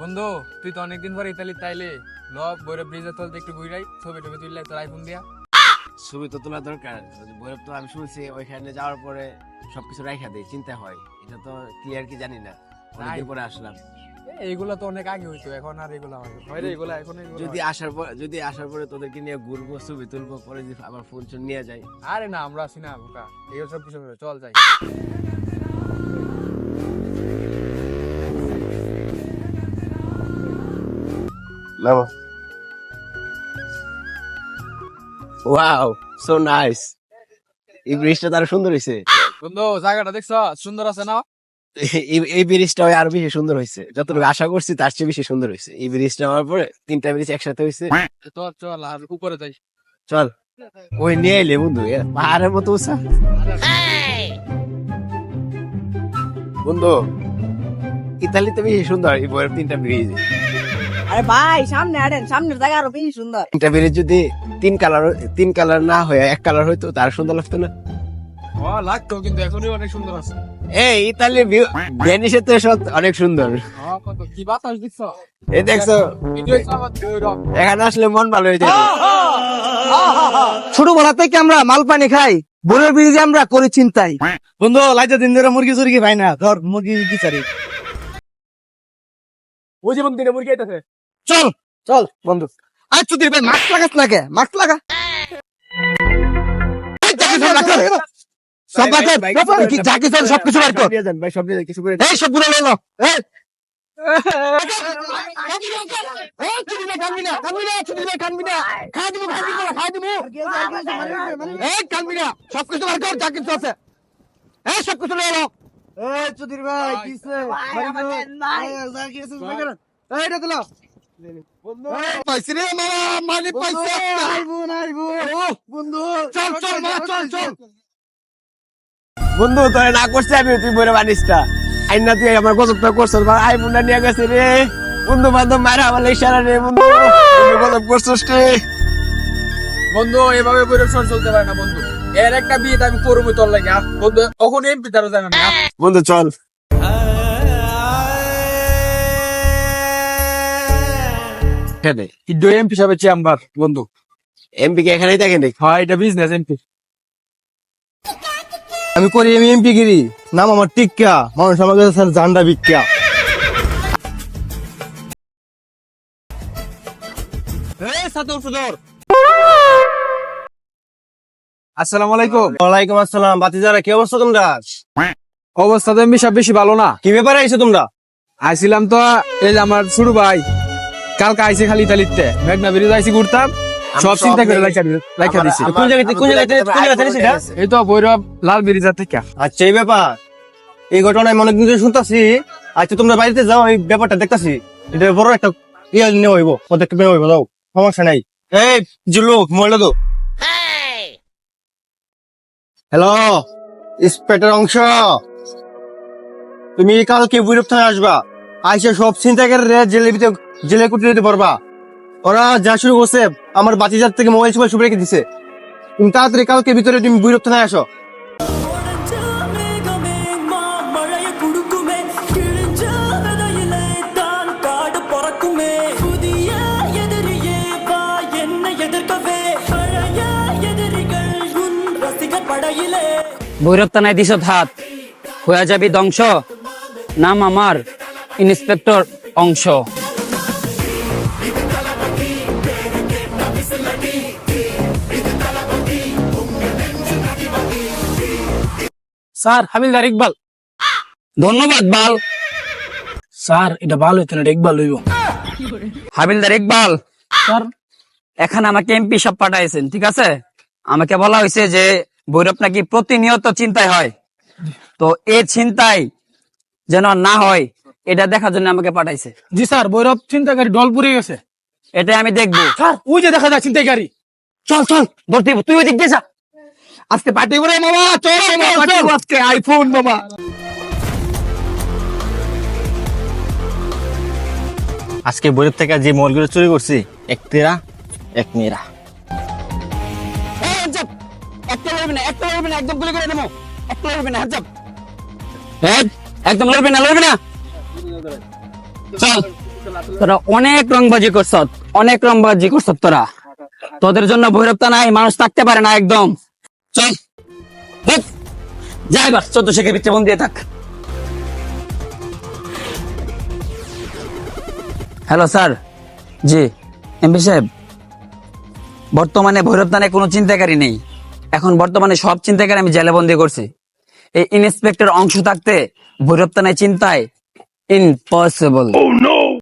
বন্ধু তুই তো অনেকদিন পরে ইতালি তাইলে। ল বৈরব ব্রিজের তলতে একটু ঘুরাই ছবি টবি তুললে তোর আইফোন দিয়া। ছবি তো তোলা দরকার। ভৈরব তো আমি শুনছি ওইখানে যাওয়ার পরে সবকিছু রাখা দেয় চিন্তা হয়। এটা তো ক্লিয়ার কি জানি না। অনেকদিন পরে আসলাম। এইগুলা তো অনেক আগে হইতো এখন আর এগুলা হয় না। হয় রে এগুলা এখন যদি আসার পর যদি আসার পরে তোদেরকে নিয়ে ঘুরবো ছবি তুলবো পরে যদি আবার ফোন টোন নিয়ে যাই। আরে না আমরা আছি না বোকা। এগুলো সব কিছু চল যাই। ওয়াও সো নাইস এই ব্রিজটা তার সুন্দর হয়েছে বন্ধু জায়গাটা দেখছ? সুন্দর আছে না? এই- ব্রিজটা আরও বেশি সুন্দর হয়েছে যতটুকু আশা করছি তার চেয়ে বেশি সুন্দর হয়েছে এই ব্রিজটা হওয়ার পরে তিনটা ব্রিজ একসাথে হয়েছে তো চল আর উপরে যাই। চল। ওই নিয়ে এলে বন্ধু পাহাড়ের মতো উঁচা। বন্ধু ইতালিতে বেশি সুন্দর এই বইয়ের তিনটা ব্রিজ আরে ভাই সামনে আড়েন সামনের জায়গা আরও বেশি সুন্দর। যদি তিন কালার তিন কালার না হয়ে এক কালার হইতো তার সুন্দর লাগতো না। ও লাগতো কিন্তু এখনই অনেক সুন্দর আছে। এই ইতালির ভেনিসের তো সব অনেক সুন্দর। কি বাতাস দিচ্ছ? এই দেখছ ভিডিও আমার বৈরব এখানে আসলে মন ভালো হয়ে যায় ছোটবেলা থেকে আমরা মাল পানি খাই বোনের ব্রিজে আমরা করি চিন্তাই। বন্ধু লাইতে দিন ধরে মুরগি চুরগি ভাই না ধর মুরগি কি চারি? ওই যে বন্ধু মুরগি আইতাছে। চল। চল বন্ধু। আজ চুদির ভাই মাস্ক লাগাস না কে? মাস্ক লাগা। সব বাদ দে, এই কি জাকি চল, সব কিছু বার কর। ভাই সব নিয়ে কিছু করে এই সবগুলো লো এই। এই কানবি না সব কিছু বার কর যা কিছু আছে। এই সব কিছু লো এই চুদির ভাই কিসে পাইছি রে মানি পাইছে বন্ধু চল চল মা চল চল বন্ধু তোরে না করছে আমি তুই বইরে বানিসটা আইন না তুই আমার গজবটা করছস বা আই মুন্ডা নিয়ে গেছে রে। বন্ধু বান্ধব মারা আমার ইশারা রে বন্ধু। গজব করছস রে। বন্ধু এভাবে বৈরব শহর চলতে পারে না বন্ধু। এর একটা বিয়ে আমি করব তোর লাগে বন্ধু কখন এমপি তারও জানা না। বন্ধু চল। এখানে। কিন্তু এমপি হিসাবে চেম্বার বন্ধু। এমপি কে এখানেই থাকে নাকি? হয় এটা বিজনেস এমপি। আমি করি আমি এমপি গিরি। নাম আমার টিক্কা। মানুষ আমার কাছে স্যার জান্ডা ভিক্ষা। আসসালামু আলাইকুম। ওয়ালাইকুম আসসালাম। বাতিজারা কি অবস্থা তোমরা? অবস্থা তো এমপি সব বেশি ভালো না। কি ব্যাপারে আইছো তোমরা? আইছিলাম তো এই যে আমার ছোট ভাই। কালকে আইছে খালি ইতালিতে। মেঘনা ব্রিজ আইছি ঘুরতাম সব চিন্তা করে নেই। রাখা রাখা দিছি। কোন জায়গাতে কোন জায়গাতে কোন জায়গাতে সেটা এই তো ভৈরব লাল ব্রিজের থেকে। আচ্ছা এই ব্যাপার। এই ঘটনা আমি অনেকদিন শুনতাছি আচ্ছা তোমরা বাড়িতে যাও এই ব্যাপারটা দেখতাছি। এটা বড় একটা ইয়ে নিয়ে হইব পদক্ষেপ নিয়ে হইব যাও সমস্যা নাই। এই জুলু মোবাইলটা দো হ্যালো অংশ। তুমি কালকে বৈরব থানায় আসবা। আইসা সব চিন্তা করে জেলেবিতে জেলে কুটি দিতে পারবা। ওরা যা শুরু করছে, আমার বাতিজার থেকে মোবাইল সবাই শুভ দিছে। তুমি তাড়াতাড়ি কালকে ভিতরে তুমি বিরক্ত না আসো। ভৈরব তানায় দিস হাত হয়ে যাবি দংশ নাম আমার। ইন্সপেক্টর অংশ। স্যার, হাবিলদার ইকবাল। ধন্যবাদ, বাল। স্যার, এটা ভালো হইতো না ইকবাল হইব। হাবিলদার ইকবাল। স্যার, এখানে আমাকে এমপি সব পাঠাইছেন, ঠিক আছে? আমাকে বলা হয়েছে যে ভৈরব নাকি প্রতিনিয়ত চিন্তায় হয়। তো এ চিন্তায় যেন না হয় এটা দেখার জন্য আমাকে পাঠাইছে। জি স্যার বৈরব চিন্তাকারী ডল পুড়ে গেছে। এটাই আমি দেখব। স্যার ওই যে দেখা যায় চিন্তাকারী চল চল ধরতে তুই ওই দিক দিয়ে যা। আজকে পার্টি করে মামা চল আজকে আইফোন মামা আজকে বৈরব থেকে যে মোবাইলগুলো চুরি করছি এক তেরা এক মেয়েরা। একটা লড়বি না একটা লড়বি না একদম গুলি করে দেবো। একটা লড়বি না হাত একদম লড়বি না লড়বি না। অনেক রংবাজি করছ অনেক রংবাজি করছ তোরা। তোদের জন্য ভৈরবতা নাই, মানুষ থাকতে পারে না একদম। চল, দেখ, যা চোদ্দ বন্দি হয়ে থাক। হ্যালো স্যার জি এমপি সাহেব, বর্তমানে ভৈরবতানে কোনো চিন্তাকারী নেই। এখন বর্তমানে সব চিন্তাকারী আমি জেলে বন্দি করছি। এই ইন্সপেক্টর অংশ থাকতে ভৈরবতানে চিন্তায় impossible. Oh no!